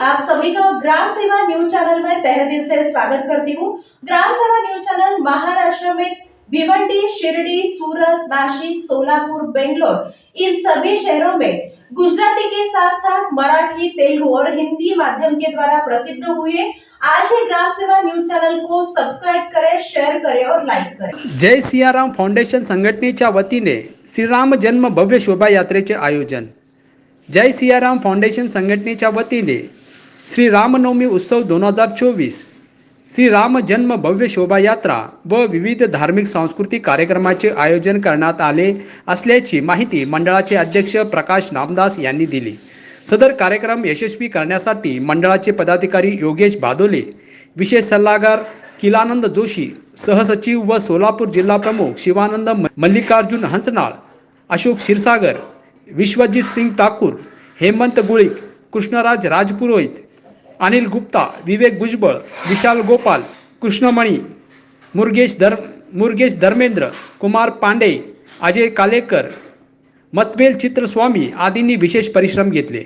आप सभी का ग्राम सेवा न्यूज चैनल में तहे दिल से स्वागत करती हूँ। ग्राम सेवा न्यूज चैनल महाराष्ट्र में भिवंडी शिरडी सूरत नासिक सोलापुर बेंगलोर इन सभी शहरों में गुजराती के साथ साथ मराठी तेलुगु और हिंदी माध्यम के द्वारा प्रसिद्ध हुए आज ही ग्राम सेवा न्यूज चैनल को सब्सक्राइब करें शेयर करें और लाइक करें। जय सियाराम फाउंडेशन संघटनेच्या वतीने श्रीराम जन्म भव्य शोभायात्रेचे आयोजन। जय सियाराम फाउंडेशन संघटनेच्या वतीने श्री रामनवमी उत्सव दोन हजार चोवीस श्री राम जन्म भव्य शोभायात्रा व विविध धार्मिक सांस्कृतिक कार्यक्रमाचे आयोजन करण्यात आले असल्याची माहिती मंडळाचे अध्यक्ष प्रकाश नामदास यांनी दिली. सदर कार्यक्रम यशस्वी करण्यासाठी मंडळाचे पदाधिकारी योगेश बादोले विशेष सल्लागार किलानंद जोशी सहसचिव व सोलापूर जिल्हा प्रमुख शिवानंद म- मल्लिकार्जुन हंसनाळ अशोक क्षीरसागर विश्वजित सिंग ठाकूर हेमंत गुळिक कृष्णराज राजपुरोहित अनिल गुप्ता विवेक भुजबळ विशाल गोपाल कृष्णमणी मुर्गेश धर मुर्गेश धर्मेंद्र कुमार पांडे अजय कालेकर मतवेल चित्रस्वामी आदींनी विशेष परिश्रम घेतले.